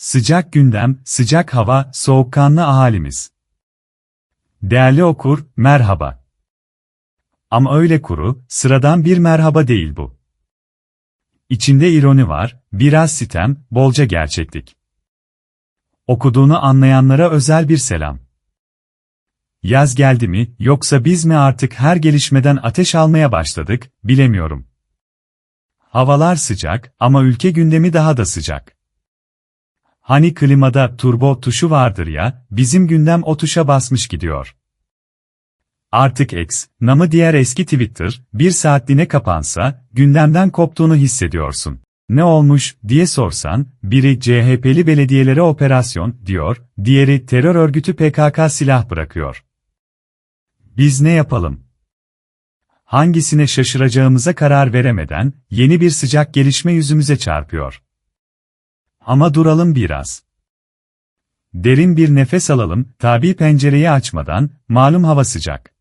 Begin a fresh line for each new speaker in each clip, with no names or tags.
Sıcak gündem, sıcak hava, soğukkanlı ahalimiz. Değerli okur, merhaba. Ama öyle kuru, sıradan bir merhaba değil bu. İçinde ironi var, biraz sitem, bolca gerçeklik. Okuduğunu anlayanlara özel bir selam. Yaz geldi mi, yoksa biz mi artık her gelişmeden ateş almaya başladık, bilemiyorum. Havalar sıcak ama ülke gündemi daha da sıcak. Hani klimada turbo tuşu vardır ya, bizim gündem o tuşa basmış gidiyor. Artık X, namı diğer eski Twitter, bir saatliğine kapansa, gündemden koptuğunu hissediyorsun. Ne olmuş, diye sorsan, biri CHP'li belediyelere operasyon, diyor, diğeri terör örgütü PKK silah bırakıyor. Biz ne yapalım? Hangisine şaşıracağımıza karar veremeden, yeni bir sıcak gelişme yüzümüze çarpıyor. Ama duralım biraz. Derin bir nefes alalım, tabi pencereyi açmadan, malum hava sıcak.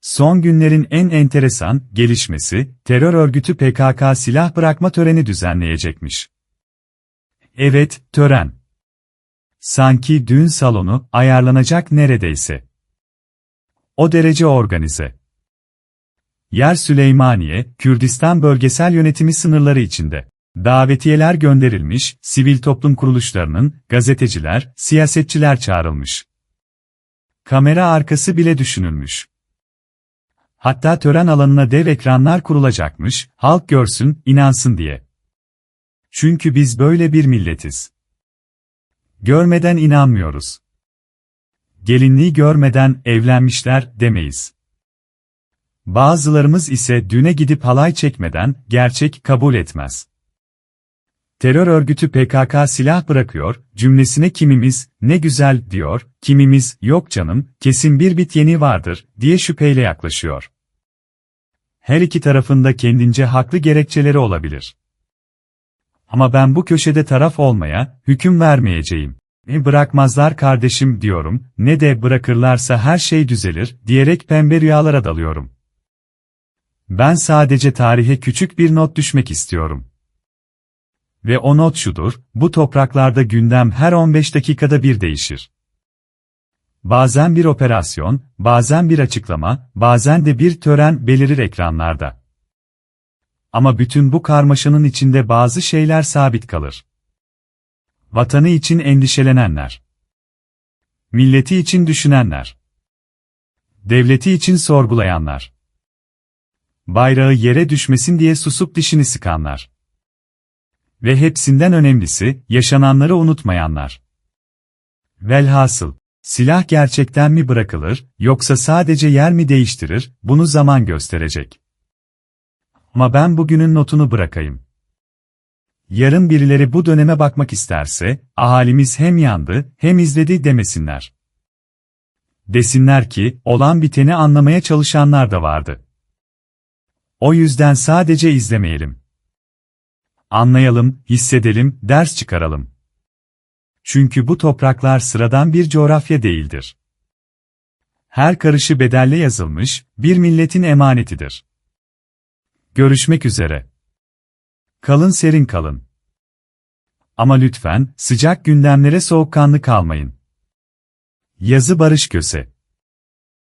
Son günlerin en enteresan gelişmesi, terör örgütü PKK silah bırakma töreni düzenleyecekmiş. Evet, tören. Sanki düğün salonu ayarlanacak neredeyse. O derece organize. Yer Süleymaniye, Kürdistan bölgesel yönetimi sınırları içinde. Davetiyeler gönderilmiş, sivil toplum kuruluşlarının, gazeteciler, siyasetçiler çağrılmış. Kamera arkası bile düşünülmüş. Hatta tören alanına dev ekranlar kurulacakmış, halk görsün, inansın diye. Çünkü biz böyle bir milletiz. Görmeden inanmıyoruz. Gelinliği görmeden evlenmişler demeyiz. Bazılarımız ise düğüne gidip halay çekmeden gerçek kabul etmez. Terör örgütü PKK silah bırakıyor, cümlesine kimimiz, ne güzel, diyor, kimimiz, yok canım, kesin bir bit yeni vardır, diye şüpheyle yaklaşıyor. Her iki tarafında kendince haklı gerekçeleri olabilir. Ama ben bu köşede taraf olmaya, hüküm vermeyeceğim. Ne bırakmazlar kardeşim diyorum, ne de bırakırlarsa her şey düzelir, diyerek pembe rüyalara dalıyorum. Ben sadece tarihe küçük bir not düşmek istiyorum. Ve o not şudur, bu topraklarda gündem her 15 dakikada bir değişir. Bazen bir operasyon, bazen bir açıklama, bazen de bir tören belirir ekranlarda. Ama bütün bu karmaşanın içinde bazı şeyler sabit kalır. Vatanı için endişelenenler. Milleti için düşünenler. Devleti için sorgulayanlar. Bayrağı yere düşmesin diye susup dişini sıkanlar. Ve hepsinden önemlisi, yaşananları unutmayanlar. Velhasıl, silah gerçekten mi bırakılır, yoksa sadece yer mi değiştirir, bunu zaman gösterecek. Ama ben bugünün notunu bırakayım. Yarın birileri bu döneme bakmak isterse, ahalimiz hem yandı, hem izledi demesinler. Desinler ki, olan biteni anlamaya çalışanlar da vardı. O yüzden sadece izlemeyelim. Anlayalım, hissedelim, ders çıkaralım. Çünkü bu topraklar sıradan bir coğrafya değildir. Her karışı bedelle yazılmış, bir milletin emanetidir. Görüşmek üzere. Kalın serin kalın. Ama lütfen, sıcak gündemlere soğukkanlı kalmayın. Yazı Barış Köse